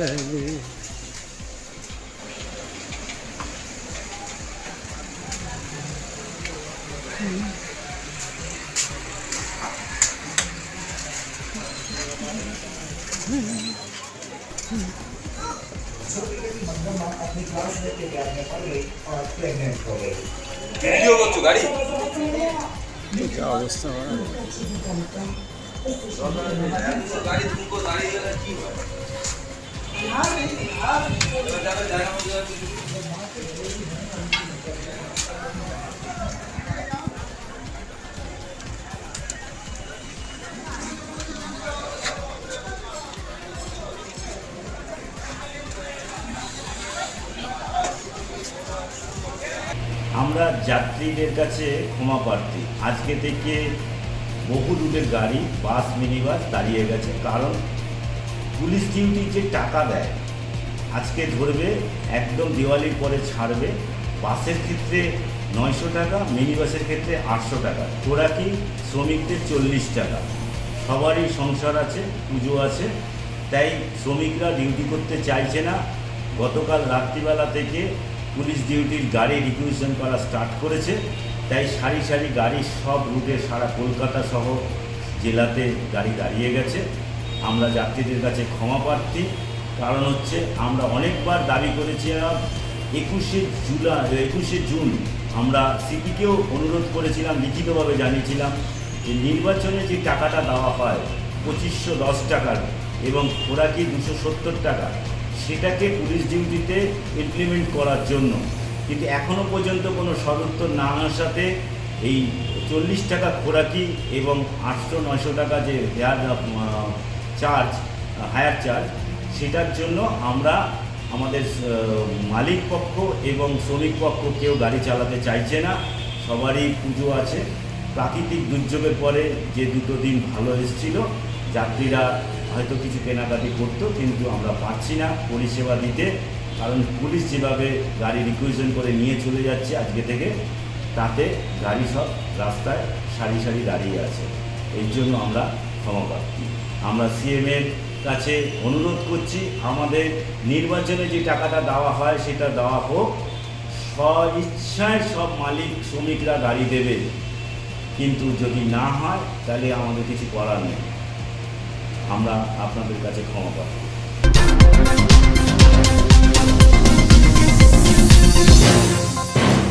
하니 미디어가 쪼가리 이렇게 어वस्थা 쪼가리 두고 나리가 끼고 আমরা যাত্রীদের কাছে ক্ষমা প্রার্থী। আজকে থেকে বহু দূরের গাড়ি, বাস মিনি বাস দাঁড়িয়ে গেছে। কারণ পুলিশ ডিউটি যে টাকা দেয়, আজকে ধরবে, একদম দিওয়ালির পরে ছাড়বে, বাসের ক্ষেত্রে নয়শো টাকা মিনি বাসের ক্ষেত্রে আটশো টাকা। ওরা কি শ্রমিকদের চল্লিশ টাকা? সবারই সংসার আছে, পুজো আছে, তাই শ্রমিকরা ডিউটি করতে চাইছে না। গতকাল রাত্রিবেলা থেকে পুলিশ ডিউটির গাড়ি রিকুইশন করা স্টার্ট করেছে, তাই সারি সারি গাড়ি সব রুটে সারা কলকাতা সহ জেলাতে গাড়ি দাঁড়িয়ে গেছে। আমরা যাত্রীদের কাছে ক্ষমা প্রার্থী। কারণ হচ্ছে আমরা অনেকবার দাবি করেছিলাম একুশে জুলাই, একুশে জুন আমরা সিপিকেও অনুরোধ করেছিলাম, লিখিতভাবে জানিয়েছিলাম যে নির্বাচনে যে টাকাটা দেওয়া হয়, পঁচিশশো দশ টাকার এবং খোরাকি দুশো সত্তর টাকা, সেটাকে পুলিশ ডিউটিতে ইমপ্লিমেন্ট করার জন্য। কিন্তু এখনও পর্যন্ত কোনো সদুত্তর না আসাতে এই চল্লিশ টাকা খোরাকি এবং আটশো নয়শো টাকা যে হেয়ার চার্জ হায়ার চার্জ সেটার জন্য আমরা আমাদের মালিক পক্ষ এবং শ্রমিক পক্ষ কেউ গাড়ি চালাতে চাইছে না, সবারই পুজো আছে। প্রাকৃতিক দুর্যোগের পরে যে দুটো দিন ভালো এসেছিল, যাত্রীরা হয়তো কিছু কেনাকাটি করতো, কিন্তু আমরা পারছি না পরিষেবা দিতে, কারণ পুলিশ যেভাবে গাড়ি রিকুইশন করে নিয়ে চলে যাচ্ছে আজকে থেকে, তাতে গাড়ি সব রাস্তায় সারি সারি দাঁড়িয়ে আছে। এই জন্য আমরা ক্ষমা আমরা সিএমের কাছে অনুরোধ করছি, আমাদের নির্বাচনে যে টাকাটা দেওয়া হয় সেটা দেওয়া হোক। স্বইচ্ছায় সব মালিক শ্রমিকরা গাড়ি দেবে। কিন্তু যদি না হয়, তাহলে আমাদের কিছু করার নেই। আমরা আপনাদের কাছে ক্ষমা প্রার্থী